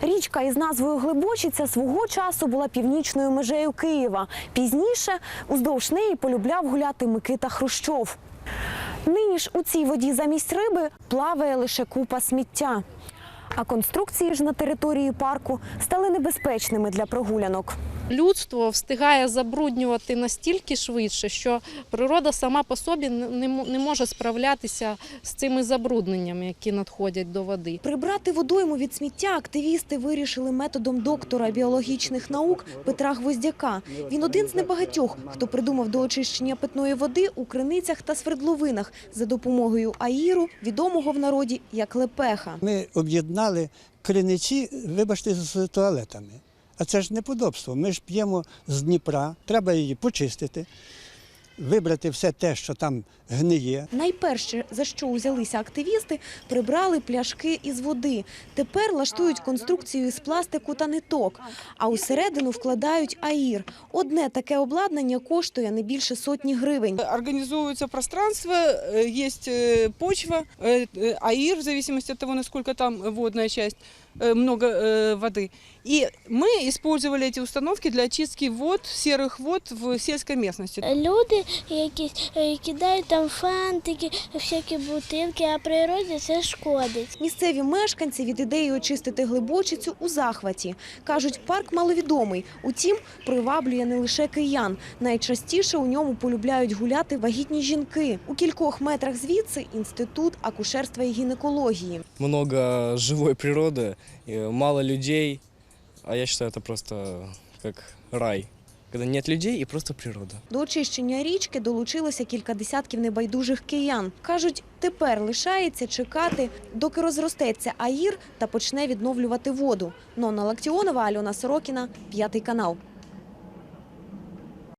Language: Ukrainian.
Річка із назвою Глибочиця свого часу була північною межею Києва. Пізніше уздовж неї полюбляв гуляти Микита Хрущов. Нині ж у цій воді замість риби плаває лише купа сміття. А конструкції ж на території парку стали небезпечними для прогулянок. Людство встигає забруднювати настільки швидше, що природа сама по собі не- може справлятися з цими забрудненнями, які надходять до води. Прибрати водойму від сміття активісти вирішили методом доктора біологічних наук Петра Гвоздяка. Він один з небагатьох, хто придумав до очищення питної води у криницях та свердловинах за допомогою аїру, відомого в народі як лепеха. Ми об'єднали криниці, вибачте, з туалетами. А це ж неподобство. Ми ж п'ємо з Дніпра, треба її почистити, вибрати все те, що там гниє. Найперше, за що узялися активісти, прибрали пляшки із води. Тепер лаштують конструкцію із пластику та ниток, а усередину вкладають аїр. Одне таке обладнання коштує не більше сотні гривень. Организовывается пространство, э, есть э, почва, э, э, аир, в зависимости от того, насколько там водная часть, э, много э, воды. И мы использовали эти установки для очистки вод, серых вод в сельской местности. Люди якісь е, кидають там фантики, всякі бутилки, а природі це шкодить. Місцеві мешканці від ідеї очистити глибочицю у захваті. Кажуть, парк маловідомий. Утім, приваблює не лише киян. Найчастіше у ньому полюбляють гуляти вагітні жінки. У кількох метрах звідси інститут акушерства і гінекології. много живой природы, и мало людей, а я считаю, это просто как рай, когда немає людей і просто природа. До очищення річки долучилося кілька десятків небайдужих киян. Кажуть, тепер лишається чекати, доки розростеться аїр та почне відновлювати воду. Нонна Лактіонова, Альона Сорокіна, п'ятий канал.